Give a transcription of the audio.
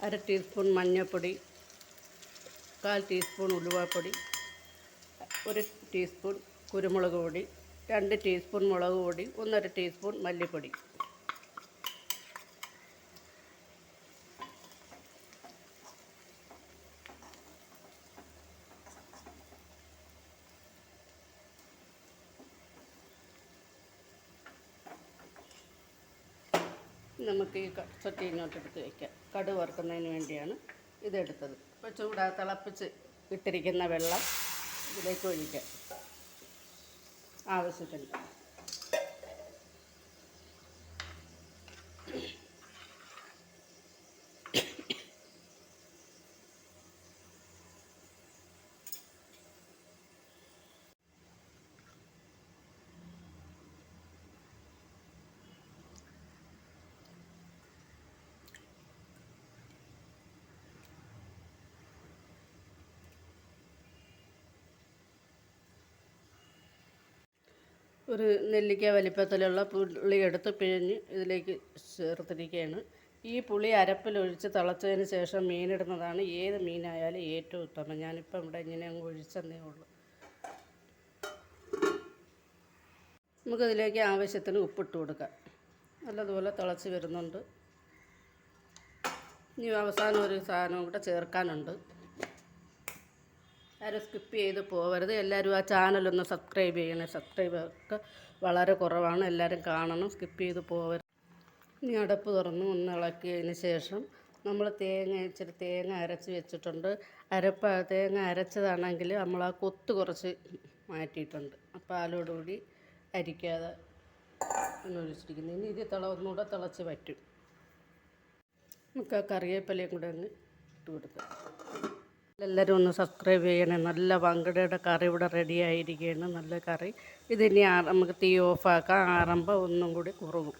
അര ടീസ്പൂൺ മഞ്ഞൾപ്പൊടി കാൽ ടീസ്പൂൺ ഉലുവാപ്പൊടി ഒരു ടീസ്പൂൺ കുരുമുളക് പൊടി രണ്ട് ടീസ്പൂൺ മുളക് പൊടി ഒന്നര ടീസ്പൂൺ മല്ലിപ്പൊടി. നമുക്ക് ഈ ചട്ടി ഇങ്ങോട്ട് എടുത്ത് വയ്ക്കാം കടു വറുക്കുന്നതിന് വേണ്ടിയാണ് ഇതെടുത്തത്. ഇപ്പോൾ ചൂടാ തിളപ്പിച്ച് ഇട്ടിരിക്കുന്ന വെള്ളം ഇതിലേക്ക് ഒഴിക്കാം. ആവശ്യത്തിന്. ഒരു നെല്ലിക്ക വലിപ്പത്തിലുള്ള പുളി എടുത്ത് പിഴിഞ്ഞ് ഇതിലേക്ക് ചേർത്തിരിക്കുകയാണ്. ഈ പുളി അരപ്പിലൊഴിച്ച് തിളച്ചതിന് ശേഷം മീനിടുന്നതാണ് ഏത് മീനായാലും ഏറ്റവും ഉത്തമം. ഞാനിപ്പം ഇവിടെ ഇങ്ങനെ അങ്ങ് ഒഴിച്ചെന്നേ ഉള്ളൂ. നമുക്കതിലേക്ക് ആവശ്യത്തിന് ഉപ്പിട്ട് കൊടുക്കാം. നല്ലതുപോലെ തിളച്ച് വരുന്നുണ്ട്. ഇനി അവസാനം ഒരു സാധനവും കൂടെ ചേർക്കാനുണ്ട്. ആരും സ്കിപ്പ് ചെയ്ത് പോകരുത് എല്ലാവരും ആ ചാനലൊന്ന് സബ്സ്ക്രൈബ് ചെയ്യണേ. സബ്സ്ക്രൈബ് ഒക്കെ വളരെ കുറവാണ്. എല്ലാവരും കാണണം. സ്കിപ്പ് ചെയ്ത് പോകരുത് ഇനി അടപ്പ് തുറന്ന് ഒന്ന് ഇളക്കിയതിന് ശേഷം നമ്മൾ തേങ്ങ ഇച്ചിരി തേങ്ങ അരച്ച് വെച്ചിട്ടുണ്ട്. അരപ്പ തേങ്ങ അരച്ചതാണെങ്കിൽ നമ്മൾ ആ കൊത്ത് കുറച്ച് മാറ്റിയിട്ടുണ്ട്. പാലോടുകൂടി അരിക്കാതെ ഒഴിച്ചിരിക്കുന്നത് ഇനി ഇത് തിള ഒന്നുകൂടെ തിളച്ച് പറ്റും നമുക്ക് ആ കറിവേപ്പിലയും കൂടെ അങ്ങ് ഇട്ട് കൊടുക്കാം. എല്ലാവരും ഒന്ന് സബ്സ്ക്രൈബ് ചെയ്യണേ. നല്ല വങ്കടയുടെ കറി ഇവിടെ റെഡി ആയിരിക്കുകയാണ് നല്ല കറി. ഇതിനി നമുക്ക് തീ ഓഫാക്കാം ആറുമ്പോൾ ഒന്നും കൂടി കുറുകും